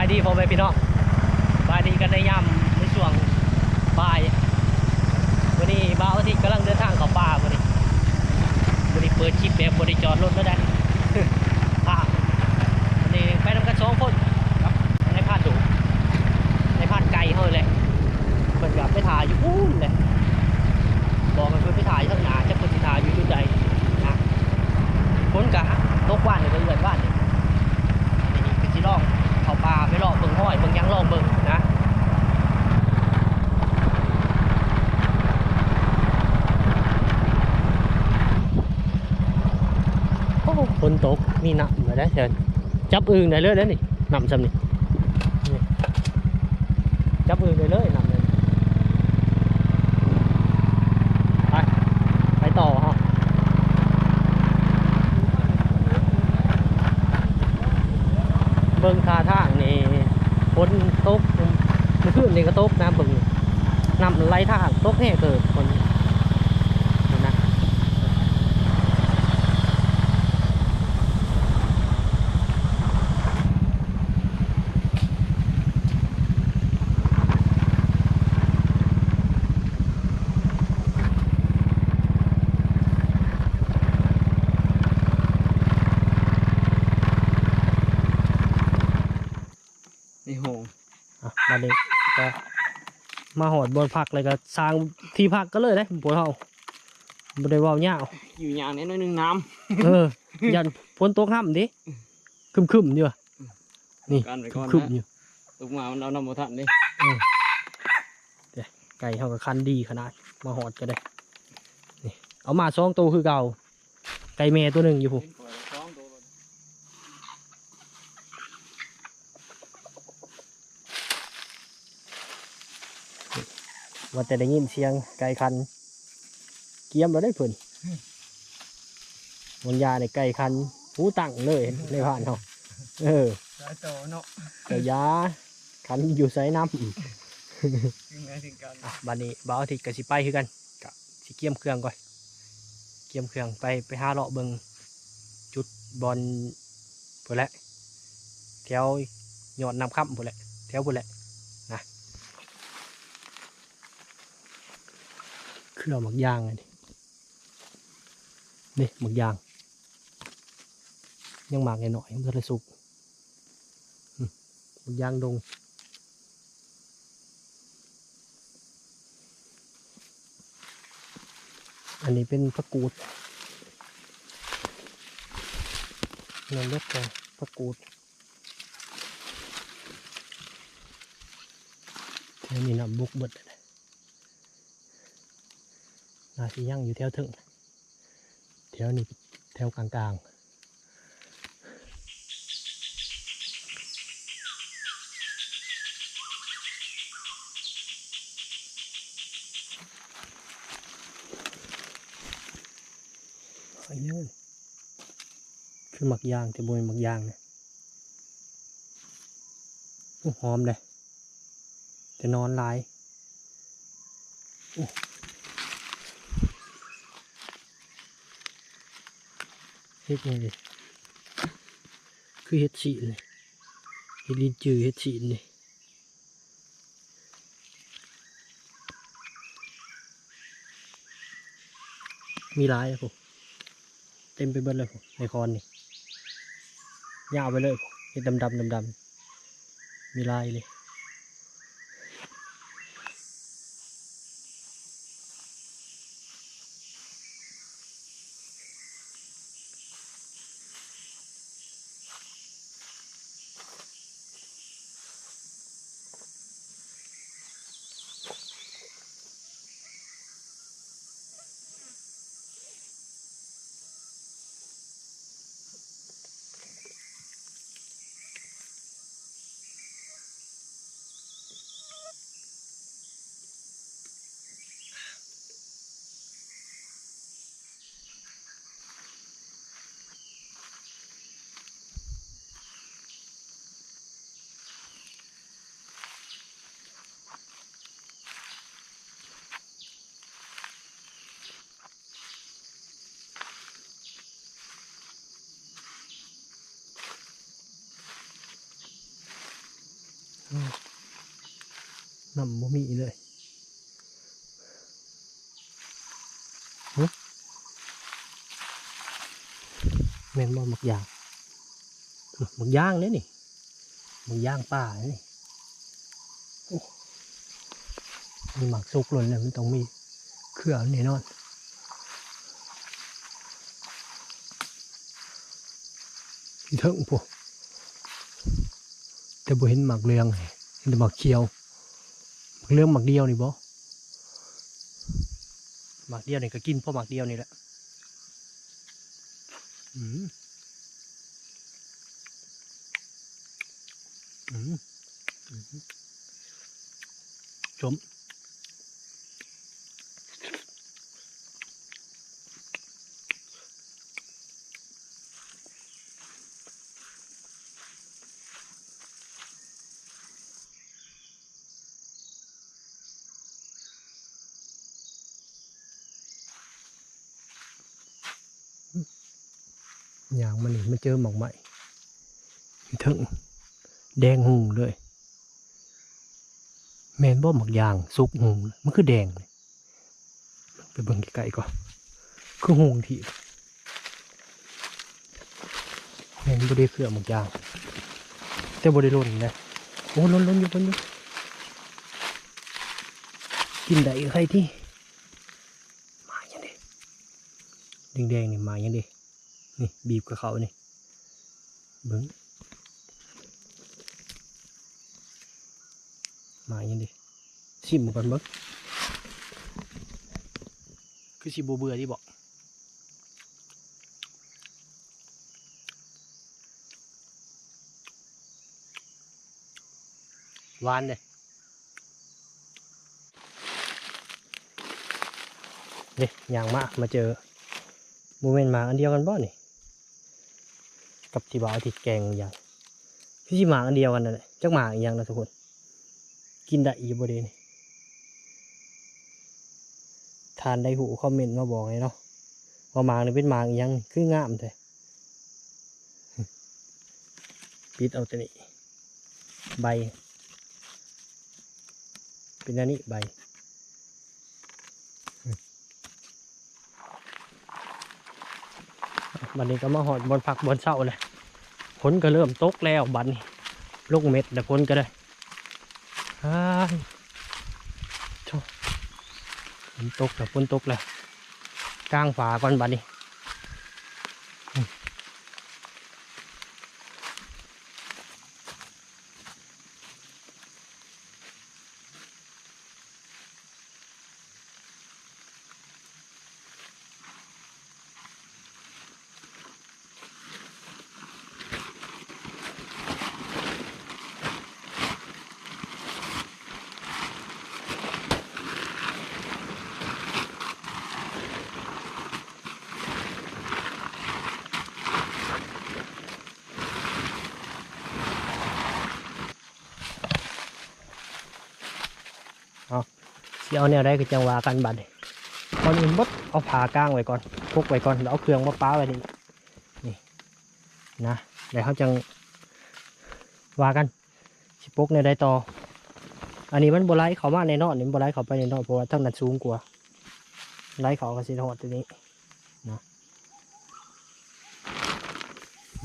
ายดีพ่อแม่พี่น้องสบายดีกันในยามในช่วงบ่าย วันนี้บ่าวอาทิตย์กำลังเดินทางเข้าป่าวันนี้วันนี้เปิดคลิปแบบบริจอดรถแล้วได้ป่าวันนี้ไปทำกันสองคนครับในพานดูในพานไก่เขาเลยเพิ่นกับไปถ่ายอยู่พูนเลยบอกกันเพิ่นไปถ่ายอยู่ข้างหน้าจะเพิ่นสิถ่ายอยู่จุดใดนะคนกะตกว่านเลยเรื่อยๆว่านเลยนี่ก็สิลอง เขาปลาไปลอกเบิ่งห้อยเบิ่งยังลองเบิ่งนะโอ้ฝนตกมีน้ำมาได้เชิญจับอึ่งได้เลยได้นี่น้ำซ้ำนี่นี่จับอึ่งได้เลยน้ำเลยไปไปต่อฮะ เบิ่งคาทางนี่ฝนตกมื่อคืนนี่ก็ตกนะเบิ่งน้ำไหลทางตกแห่เกิดคนนี่นะนี่โหง อะมาเด็กก็ มาหอดบนพักเลยก็สร้างที่พักก็เลยได้ปวดเฮาบ่ได้เว้ายาวอยู่อย่างนี้หน้อยหนึงน้เออยันฝนตกห้ำดิคึมๆอยู่อะนี่กันไปก่อนคึมนะๆอยู่ำลูกหมามันเอาน้ำมาทันดิไก่เฮาก็คันดีขนาดมาหอดก็ได้นี่เอามาสองตัวคือเก่าไก่แม่ตัวหนึ่งอยู่ผู้ ว่าแต่ได้ยินเสียงไก่คัน เกียมเราได้เพิ่นมันยาในไก่คันหูตั้งเลยในผ่านเฮาเออสายต่อเนาะแต่ยาคันอยู่ไสน้ำยังไงถึงกันอะบัดนี้บ่าวอาทิตย์กับสิไปคือกันกะสิเกี่ยมเครื่องก่อนเกี่ยมเครื่องไปไปหาเลาะเบิงจุดบอลพุ่นแหละแถวยอดนำค่ำพุ่นแหละแถวพุ่นแหละนะ เครื่องหมักยางอันนี้นี่หมักยาง ยังหมักหน่อยๆมันจะสุกหมักยางดงอันนี้เป็นพระกูดนั่นเล็กกว่าพระกูดแถวนี้นำบุกเบิด เลยนาสิย่งอยู่แถวถึงแถวนี้แถวกลางๆคือหมักยางแต่บนหมักยางเนี่ยหอมเลยแต่นอนลายโอ้ เฮ็ดยังไงคือเฮ็ดฉีเลยเฮ็ดลินจือเฮ็ดฉีเลยมีหลายอะผมเต็มไปเบิดเลยผมในคอนนี่ยาวไปเลยผมเฮ็ดดำดำดำดำมีลายเลย น้ำบ่มีเลยแม่นบ่หมักยางหมักย่างเนี่ยนี่หมักย่างป่าเนี่ยนี่มีหมักสุกหล่นเลยมันต้องมีเครือแน่นอนที่เถิงพวกแต่บ่เห็นหมักเรืองเห็นแต่หมักเขียว เรืองหมักเดียวนี่บ่หมักเดียวนี่ก็กินเพราะหมักเดียวนี่แหละอืมอืมอืมชม อย่างมันนี่มาเจอหมอกใหม่ที่เถิงแดงหุงเลย แมนบ่หมักยางสุกหุงมันคือแดงเลยไปเบิ่งไกลๆก่อนคือหุงที่แมนบ่ได้เครือหมักยาง แต่บ่ได้ล้นนะโอ้ล้นล้นอยู่ล้นอยู่กินได้ใครที่มาอย่างนี้แดงๆนี่มาอย่างนี้ นี่บีบกับเขานี่เบิ้งมาอย่างนี้ชิมก่อนเบิ้งคือชิบเบื่อที่บอกหวานเลยเด้ย่างมามาเจอโมเมนต์มาอันเดียวกันบ่นี่ กับที่บ่าวที่แกงอย่างพี่ชิหมาอันเดียวกันนั่นแหละจักหมาอีกอย่างนะทุกคน กินได้อีกบ่เดนี่ทานได้หูคอมเมนต์มาบอกไงเนาะว่าหมานี่เป็นหมาอีกอย่างคืองามแท้ปิดเอาตัวนี้ใบ เป็นอันนี้ใบ บัดนี้ก็มาหอดบนผักบนเสาเลยฝนก็เริ่มตกแล้วบัดนี้ลูกเม็ดแต่ฝนก็ได้อ้ายโธ่ฝนตกแล้วฝนตกแล้วกลางฝาก่อนบัดนี้ สิเอาแนวได้ก็จังหวากันบัดนี้ตอนนี้บดเอาผากลางไว้ก่อนพกไว้ก่อนแล้วเอาเครื่องมาป้าไว้นี่นี่นะเดี๋ยวเขาจังวากันสิปกในได้ต่อ อันนี้มันโบไลเขามาในนอกนี่มันโบไลเขาไปในนอกเพราะว่าทั้งนั้นสูงกว่าไลเขาก็สิทอดตัวนี้นะ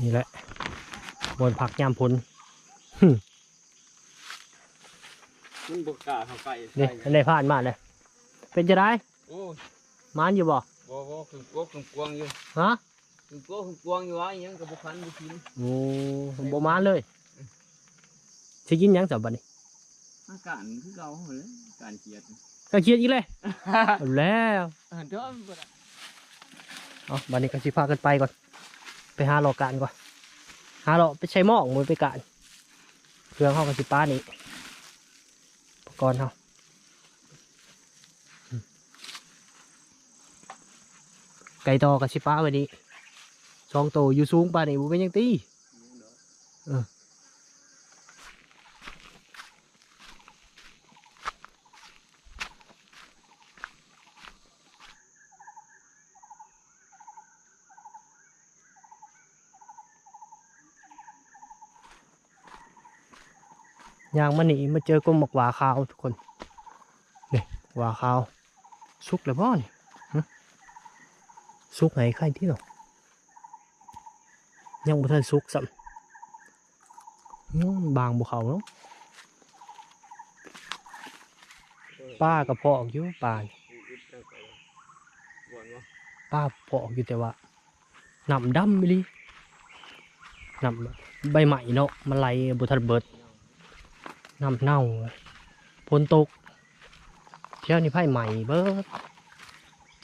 นี่แหละบนผักยามพล มันบกกล้าเข้าใกล้นี่ใส่อันไหนผ่านมาเลยเป็นจะได้โอ้ยมานอยู่บ่บ่บ่คือกวกคือกวางอยู่ฮะคือกวกคือกวางอยู่ว่าอิหยังกับบุคันบุกินโอ้บ่มานเลยสิกินหยังสับบัดนี้อาการคือเก่าหมดเลยการเกลียดก็เครียดอีกเลยเอาแล้วเออเดี๋ยวมันบ่ได้เอาบัดนี้ก็สิพากันไปก่อน ไปหาหลอกการก่อนหาหลอกไปใช้หม้อของมือไปการเครื่องเฮากับสิป้านี่อุป ก่อนเฮาไก่ตอกับชิป้าวันนี้สองโตอยู่สูงปานี่บ่เป็นยังตีเออ ยางมาหนีมาเจอกลมหมกหวาขาวทุกคนนี่หวาขาวสุกแล้วบ่นี่สุกไหนใครที่หรอยังบ่ทันสุกสัมบางบ่เขาเนาะป้ากระเพาะอยู่ป่าป้าพาะอยู่แต่ว่านำดำไปเลยน้ำใบใหม่เนาะมันไหลบ่ทันเบิด น้ำเน่าฝนตกเที่ยวนี้ไผ่ใหม่เบิด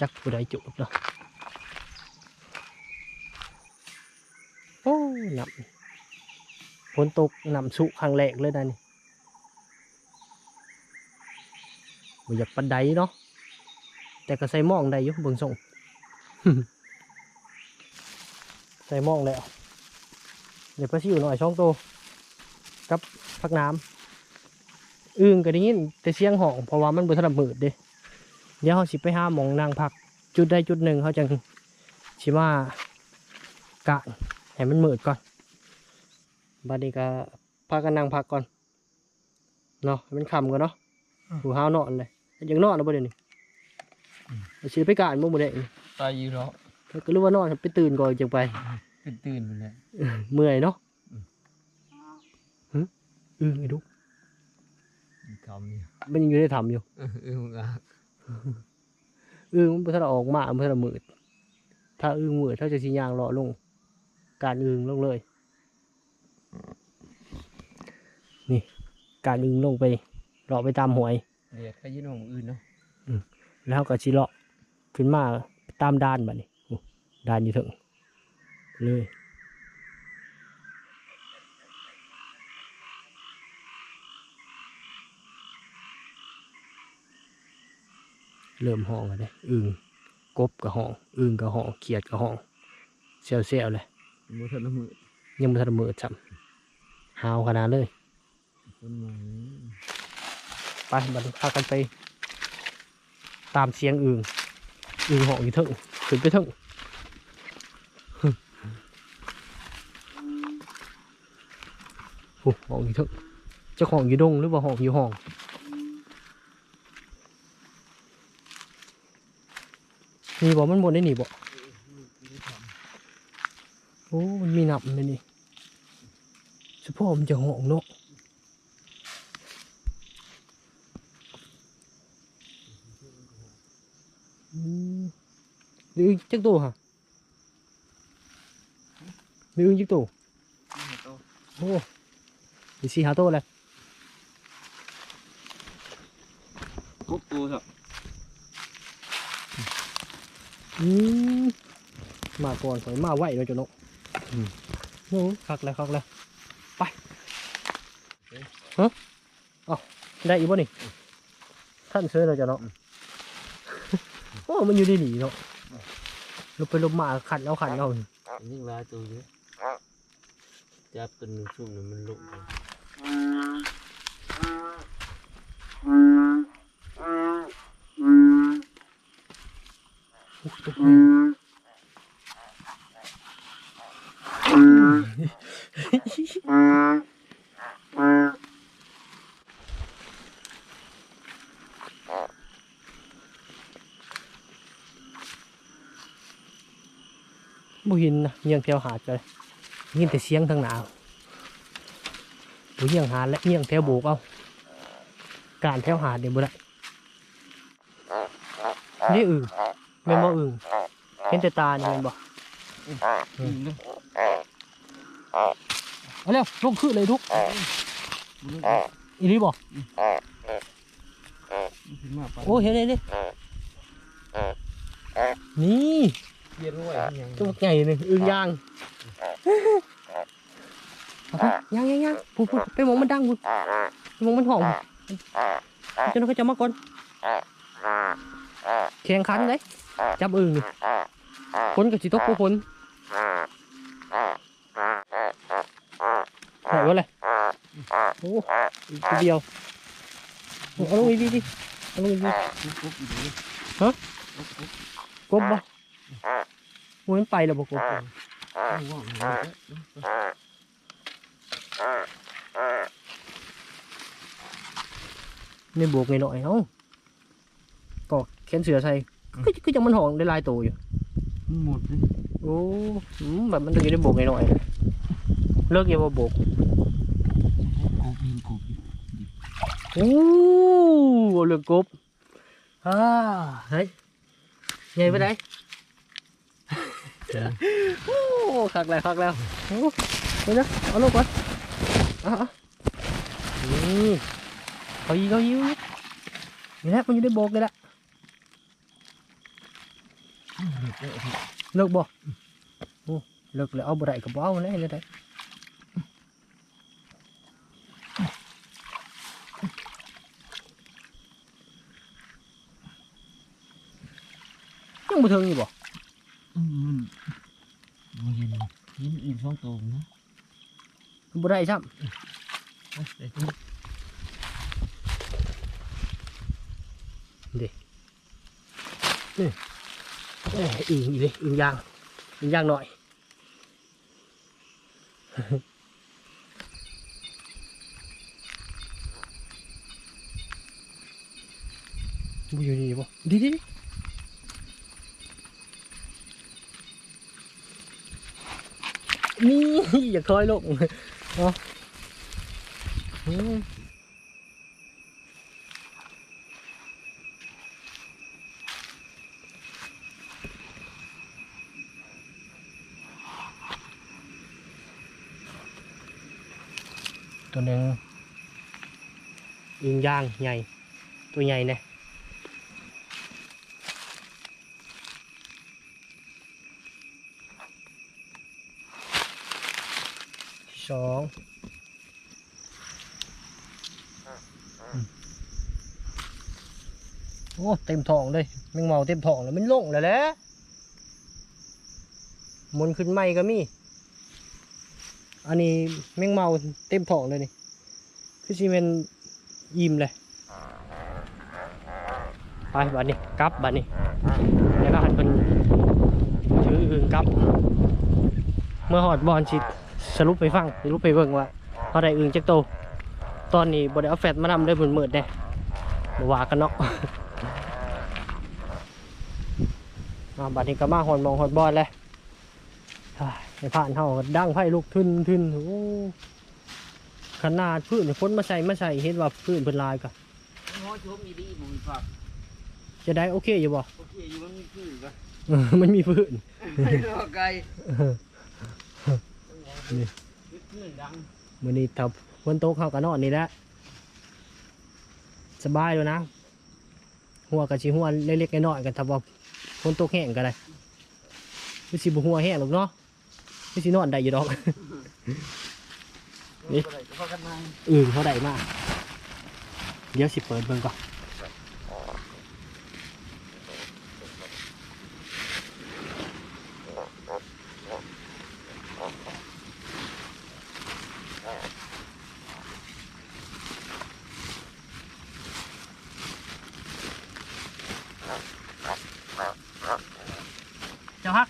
จักผู้ใดจุดเนาะโอ้น้ำฝนตกน้ำสุครั้งแรกเลยนะนี่บ่อยากปันไดเนาะแต่ก็ใส่หมองได้อยู่เบิ่งส่งใส่หมองแล้วเดี๋ยวพระชิวหน่อยช่องโตกับพักน้ำ อึ้งก็ได้ยินแต่เสียงห้องเพราะว่ามันบ่ทันได้มืดเด้เดี๋ยวเขาสิไปหาหมองนางพัก จุดใดจุดหนึ่งเขาจังสิมากะให้มันมืดก่อนบัดนี้ก็พากันนั่งพักก่อนเนาะให้มันค่ำก่อนเนาะหูห้าวนอนเลยยังนอนนะบ่เดี๋ยวนี้เอาสิไปกะอันบ่มื้อใดนี่ตายอยู่เนาะก็รู้ว่านอนไปตื่นก่อนจังไปตื่นตื่นไปเลยเมื่อยเนาะอืมหึอึ้งไอ้ดุก คำนี่มันยังอยู่ได้ทำอยู่เออเออมึงอะอึ้งมันบ่ทันได้ออกมามันบ่ทันได้มืดถ้าอึ้งมืดเท่าจะสิย่างเลาะลง การอึ้งลงเลย นี่ การอึ้งลงไปเลาะไปตามหวยเดียดก็ยืนของอื่นเนาะแล้วก็สิเลาะขึ้นมาตามด้านบัดนี้อู้ด้านอยู่ถึงเลย เริ่มห้องแล้วเด้อึ้งกบกับห้อง อึ้งกับห้องเขียดกับห้องเซลเซลเลยมือทันละมือยังไม่ทันได้มือซ้ำหาวขนาดเลยคนมองไปบัดนี้พากันไป ตามเสียงอึ่งอึ่งห้องอยู่เทึ่งขึ้นไปเทึ่งโอ้ห้องอยู่เทึ่งเจ้าของอยู่ดงหรือว่าห้องอยู่ห้อง มีบอกมันบนได้หนีบอกโอ้ มันมีหนับเลยนี่เฉพาะมันจะห้องเนาะอืมนี่อึ้งจักตัวฮะนี่อึ้งจักตัวโอ้ยสี่หาตัวเลยกุ๊กตัวสับ อื มมาก่อนสวยมาไหวเลยจ้ะเนาะโอ้คักแล้วคักแล้วไปฮะเอ้าได้อีกบ่นี่ท่านเชิญเลยจ้ะเนาะโอ้มันอยู่ดีหนีเนาะลงไปลงมาขันเอาขันเอายิ่งร้ายตัวเยอะจับตัวหนึ่งช่วงนั้นมันลุกเลย บ่เห็นนะเงียงแถวหาดเลยยินแต่เสียงทางหนาวบ่เงียงหาดและเงียงแถวโบกเอาการแถวหาดเนี่ยบ่ได้นี่อึ่งแม่นบ่อึ่งเห็นแต่ตาเนี่แม่นบ่อืมเอาเร็วลงขึ้นเลยทุกอีนี่บ่ขึ้นมาไปโอ้เห็นเลยนี่นี่ เย็นไว้ยังตัวใหญ่เลยอึ่งยางเอาไปยางยางยางพูดพูดไปมองมันดังพูดไปมองมันหอมเจ้าน้องก็จะมาก่อนแข่งขันเลยจับอึ่งนี่คนกับจิตกผู้คนไหนวะเลยโอ้อีกทีเดียวเอาลงอีกดีดิเอาลงอีกดีกุ๊กอีกเลยฮะกบบ่โอ้ย มันไปแล้วบ่กบว่างเลยในบวกหน่อยๆเอ้าก็แขนเสือใส่ก็ก็ยังมันห่องได้หลายตัวอยู่มันหมดเลยโอ้อืมแบบมันถึงจะได้บวกหน่อยๆเลิกอยังมาบวกกบยิงกบโอ้เลือกกบอ่าเฮ้ยใหญ่ไปไหน โอ้คักแล้วคักแล้วโอ้เดี๋ยวนะเอาลงก่อนอะนี่เขายิงเขายิงนี่แหละมันอยู่ได้โบกเลยละเลิกบ่โอ้เลิกแล้วเอาบ่ได้กับบ่เอาเลยเลยได้ยังบ่ถึงอยู่บ่ มันยินยินอีกสองตัวนะบ่ได้ซ้เอาใส่ถุงำเด้นี่เอ้ยอิงอีเลยอิงยางอิงยางหน่อยบ่อยู่นี่บ่ดิดิ นี่อย่าคอยลงเอาอืมตัวหนึ่งยิงย่างใหญ่ ตัวใหญ่เนี่ย สองโอ้เต็มท้องเลยแมงเมาเต็มท้องแล้วมันลงแล้วแหละมนขึ้นไม่ก็มี อันนี้แมงเมาเต็มท้องเลยนี่ คือซีเมนยิ้มเลย ไปบัดนี้กลับบัดนี้แล้วก็หันเป็นถืออื่นกลับ เมื่อหอดบอลชิด สรุปไปฟังสรุปไปเบิ่งว่าเขาได้อึ่งจักโตวตอนนี้บไดเอาแฟตมานำได้เหมือนเมือดๆเด้บ่ว่ากันเนาะมาบัดนี้ก็มาหอนมองหอนบอลเลยเฮ้ยในผ่านเฮาก็ดังไพ่ลูกทึนทึนโอ้ขนาดพื้นนี่ฝนมาใส่มาใส่เห็นว่าพื้นเพิ่นลายก็หัวชมอีดีบ่มีผักจะได้โอเคอยู่บ่โอเคอยู่มันมีคือก็เออมันมีพื้นไม่รอไกลเออ นี่คือดังมื้อนี้ถ้าฝนตกเฮาก็นอนนี่แหละสบายแล้วนะ หัวกับชีหัวเล็กๆน้อยๆกันถ้าว่าฝนตกแห้งก็ได้ไม่สิบ่หัวแห้งหรอกเนาะไม่สินอนได้อยู่ดอกนี่อะไรก็พากันมาอื่นเขาได้มากเดี๋ยวสิเปิดเบิ่งก่อน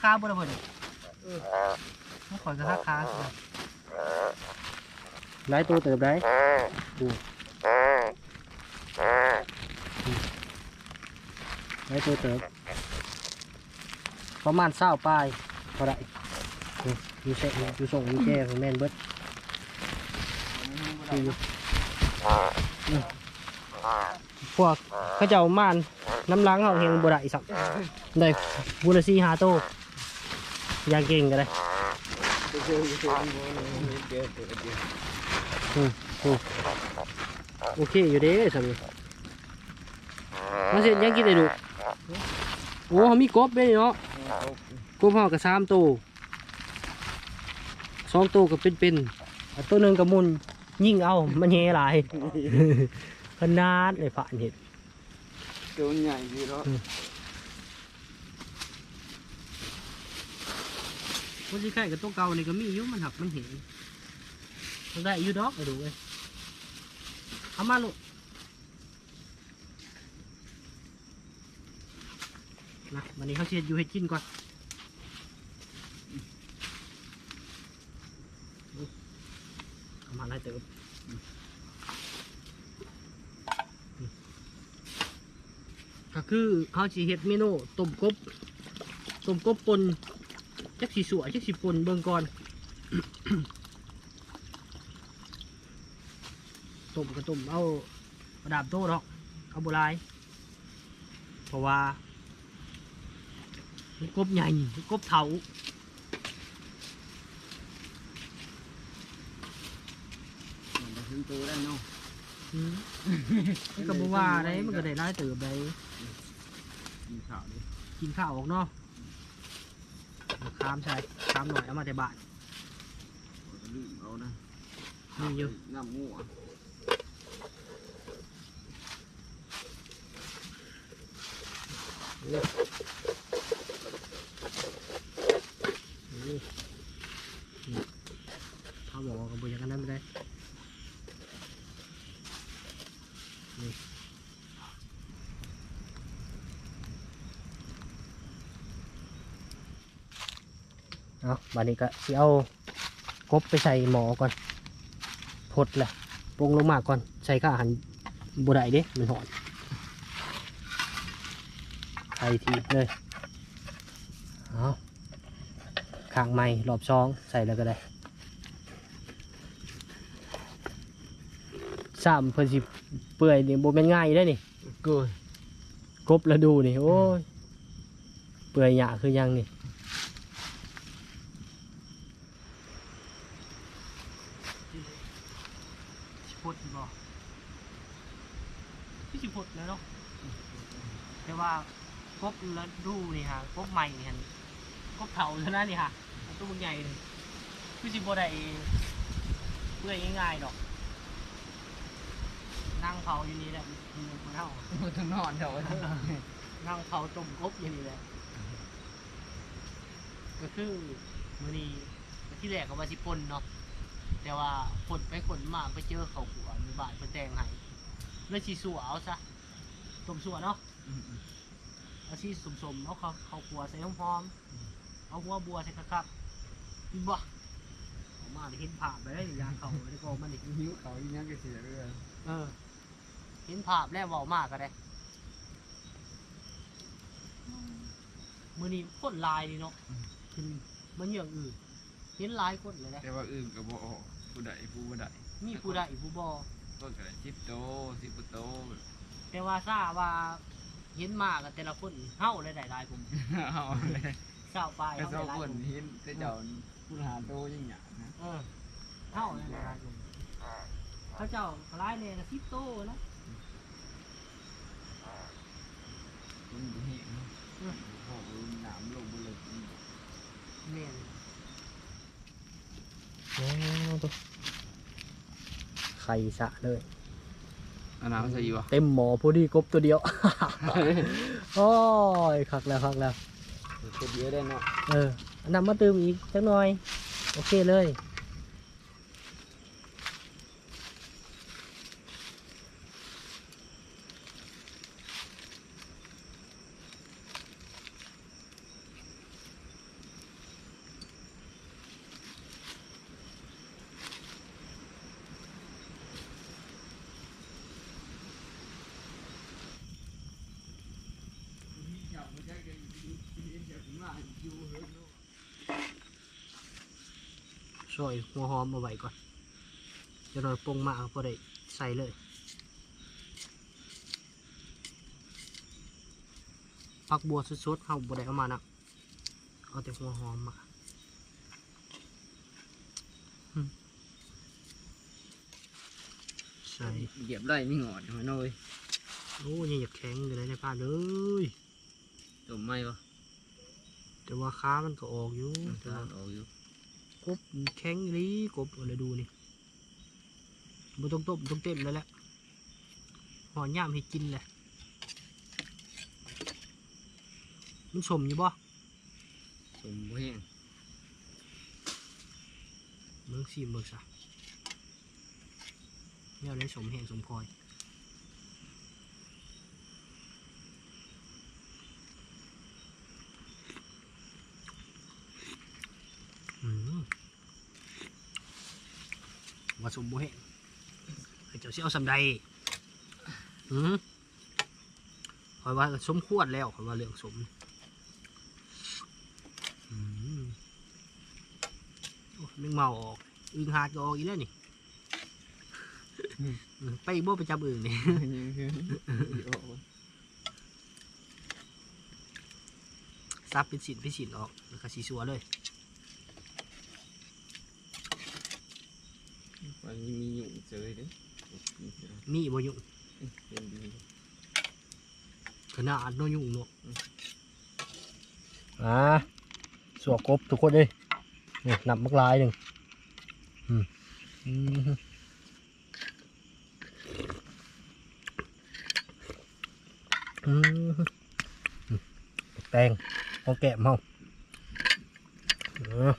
เจ้าฮักขาบ่ได้บ่นี่เออไม่ข่อยก็ฮักขาหลายตัวเติบได้ไว้ตัวเติบประมาณเศร้าปลายเท่าไหรนี่อยู่เสอยู่ส่งอยู่แก่ของแม่นเบิดคืออยู่อืมพวกเขาเจ้าม่านน้ำล้างเขาเฮงบ่ได้สักได้บุรสีหาโตวอ ย่างเก่งก็ได้ไปเจอไปเจอบ่เจอเจอเจอโอเคอยู่เด้สามีมาเสร็จยังกินได้ดูโอ้เขามีกบด้วยเนาะกบเฮากับสามตัวสองตัวก็เป็นเป็นๆอันตัวหนึ่งกับมุนยิ่งเอามันเฮหลายขนาดเลยผ่านเห็ดตัวใหญ่ดีเนาะ มันสิใกล้กับตัวเก่านี่ก็มีอยู่มันหักมันเห็นมันได้อยู่ดอกไปดูเลยเอามาลูกนะวันนี้เขาเชียร์อยู่ให้กินก่อนเอามาไล่เติมก็คือเขาสิเฮ็ดเมนูต้มกบต้มกบปน จักสีสวยจักสีปนเบิ่งก่อนต้มก็ต้มเอากระดาบโต้ดอกเอาโบรายเพราะว่ามันกบใหญ่มันกบเถามันจะขึ้นตัวได้เนาะอืมมันก็บ่ว่าได้มันก็ได้ร้ายเติบได้กินข้าวดิกินข้าวออกเนาะ เอาคามใส่คามหน่อยเอามาแต่บ้านก็ลืมเอานะมีอยู่น้ำงูอะ นี่นี่ข้าวหมอกับบอย่างนั้นไม่ได้นี่ เอาบัดนี้ก็สิเอากบไปใส่หมอก่อนพดแหละปรุงลงมาก่อน ใส่ข้าวอาหันบุได้เด้มันหอนใส่ทีเลยเอาข้างไม้รอบซองใส่แล้วก็ได้สามเพิ่นสิเปื่อยนี่โบเป็นง่ายได้อนี่กูกบแล้วดูนี่โอ้ยเปื่อยหยาคือยังนี่ สิพดบ่พี่สิพดแล้วเนาะแต่ว่ากบแล้วดูนี่ฮะกบใหม่นี่ฮะกบ เถาเท่านั้นนี่ฮะอันตัวใหญ่เลยพี่สิบ่ได้เปื่อยง่ายๆดอก นั่งเผาอยู่นี่แหละมันมันเท่ามันต้องนอนเถอะนั่งเผาต้มกบอย่างนี้แหละก็คือมือนี้ที่แรกก็ว่าสิปนเนาะแต่ว่าปนไปขนมาไปเจอเขาหัวมีบาดไปแตงให้เลยชีสัวเอาซะต้มสัวเนาะเอาชีสมๆเอาเขาเขาขัวใส่หอมๆ เอาหัวบัวใส่ครับอีบ่เอามาได้เห็นภาพไปได้ยางเขาได้ก็มันนี่หิวเขาอีกยังก็เสียเรื่องเออ เห็นภาพแล้วเบามากก็ได้มือนี้คนหลายดีเนาะกินมันอย่างอื่น เห็นหลายคนเลยนะแต่ว่าอื่นก็บ่ออกผู้ใดผู้บ่ได้มีผู้ใดผู้บอต้นก็ได้สิบโตสิบโตแต่ว่าทราบว่าเห็นมากกับแต่ละคนเฮ้าเลยได้หลายผมเอา เลยเศร้าไปไอ้เฮ้าสอได้งหลายคนผมเห็นแต่เจ้าผู้หาโตยิ่งหยานะเออเฮ้าเลยได้หลายผมเขาเจ้าหลายเนี่ยสิบโตนะมันบ่เห็นเนาะโอ้โหน้ำลงบ่เลยเมนโอ้ตัวไข่สะเลยอันน้ำใส่อยู่วะเต็มหมอพอดีกบตัวเดียว โอ้ยคักแล้วคักแล้วตัว เดียวได้เนาะเอออันนำมาเติมอีกสักหน่อย โอเคเลย ช่วยหัวหอมมาไว้ก่อนจะหน่อยปรุงมาพอได้ใส่เลยผักบัวสดๆเขาบ่ได้เอามานะเอาแต่หัวหอมมาอืมใส่เหยียบได้ไม่งอดมาหน่อยโอ้ยังอยากแข็งอยู่เลยในผ้าเลยต้มไหมปะแต่ว่าค้ามันก็ออกอยู่แต่ตาว่าออกอยู่ กบมันแข็งอีหลีกบเอาเลยดูนี่มันต้องต้มต้องเต็มเลยแหละหอนย่ามให้กินแหละมันสมอยู่บ่สมบ่แห้งเมืองซีเมืองซะเนี่ยได้สมแห่งสมพลอยอืม ว่าสมบูแห่งไอ้เจ้าสิเอาสำใดอืมคอยว่าสมควรแล้วคอยว่าเรื่องสมอืมโอ้นึงเมาออกอึงหาดก็ออกอีกแล้วนี่อืมไปอีกบ่ไปจับอึงนี่ซับเป็นสินเป็นสินออกแล้วก็สีสัวเลย วันนี้มีอยู่เจอเด้อมีบ่ยุ่งเป็นดีขนาดน้อยยุ่งเนาะอ่าสัวกบทุกคนเลยนี่นับมักลายหนึ่งอืมอืมอืมแตงเอาแกะมาเอา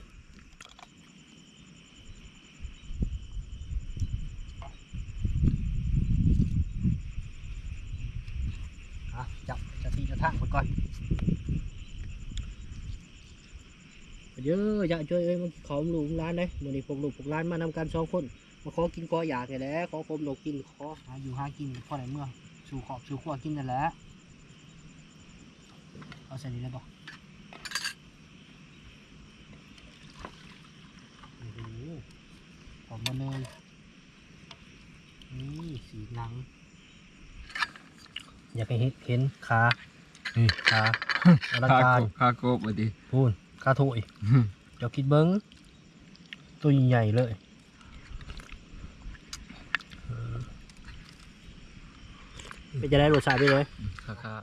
อะจับจะทีจะทางไปก่อน เยอะอย่าช่วยเอ้ยมันขอมลูกร้านเลยมื่อนี้พวกลูกพวกร้านมานำกันสองคน มาขอกินกออยากนี่แหละขอผมหลกกินขอหาอยู่หากินพอไหนเมื่อสู่ขอบสู่ขั้วกินนั่นแหละเอาใส่นี่เลยบ่โอ้โหหอมมาเลยนี่สีหนัง อยากให้เห็นเห็นขานี่ขาอลังการคาโกบมาดิพูน ขาโถยเดี๋ยวคิดเบิ้งตัวใหญ่ๆเลยเป็นจะได้รสชาติไปเลย คาคา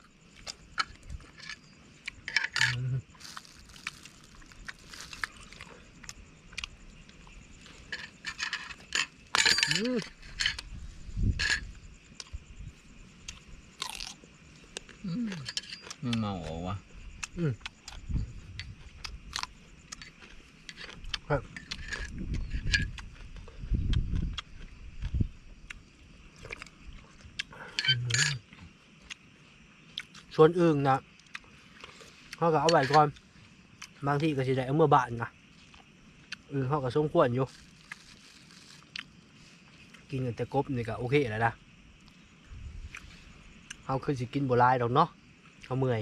อืม ไม่เมาออกวะ ส่วนอื่นนะเขาก็เอาไว้ก่อนบางทีก็สิได้เอาเมื่อบานนะอื่นเขาก็สมควรอยู่ กินกันแต่กบนี่ก็โอเคแล้วนะเขาคือสิกินโบราณดอกเนาะเขาเมื่อย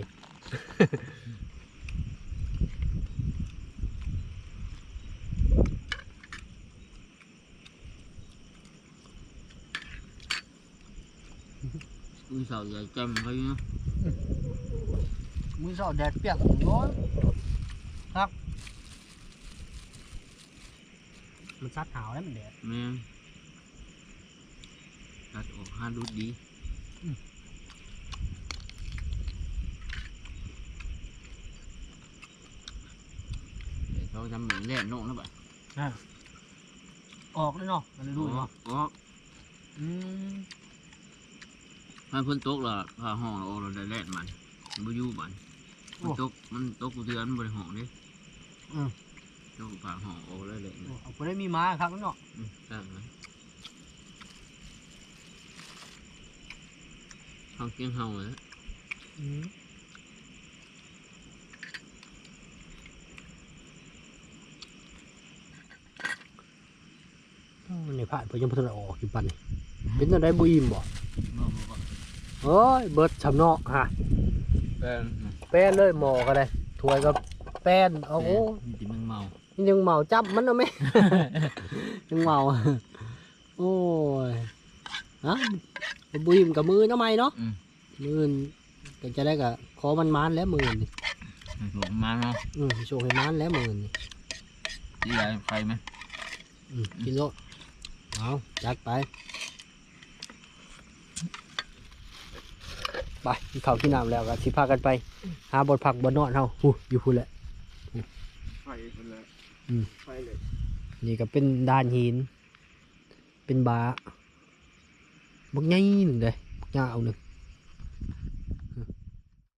อุ้ยสาวใหญ่จำเขาอยู่นะมือสอดแดดเปียกโอ้ยครับ มันซัดหาวแล้วมันแดดแม่งตัดออกห้าดูดีอืมเดี๋ยวเขาทำเหมือนแล่นนกนะบ่ะออกเลยเนาะมันเลยดูอเนาะอกออกอืม มันพ้นตกและผ่าห้องออกเราได้แล่นมันบ่อยู่บันมันตกมันตกกูเตือนบริห้องนี่อืม ตกผ่าห้องออกแล้วแหละเอาไปได้มีม้าครับเนาะอืมตั้งนะห้องเกียงเฮาเลยอืมอ้าวในผ่านเพื่อยังพัฒนาออกอยู่ปันนี่เป็นอะไรบุอิมบ่บ่บ่บ่เอ้ยเบิดชำเนาะฮะแป้นแป้นเลยหมอก็ได้ถวยกับแป้นเอาโอ้มันจิมันเมานี่ยังเมาจับมันเอาไหม ยังเมาโอ้ยฮะบุยมกับมือเนาะไหมเนาะอืมมือก็จะได้กับขอมันมานแล้วมือนี่ผมมาเนาะอืมโชว์ให้มานแล้วมือนี่ที่ไหนใครไหมอืมกินโลดเอาจัดไป ไปกินข้าวกินน้ำแล้วก็สิพากันไป หาบทผักบนนอนเฮาหูอยู่พูนแหละไฟคนละอืมไฟเลยนี่ก็เป็นด้านหิน เป็นบาบักใหญ่หนึ่งเลยบักยาวหนึ่ง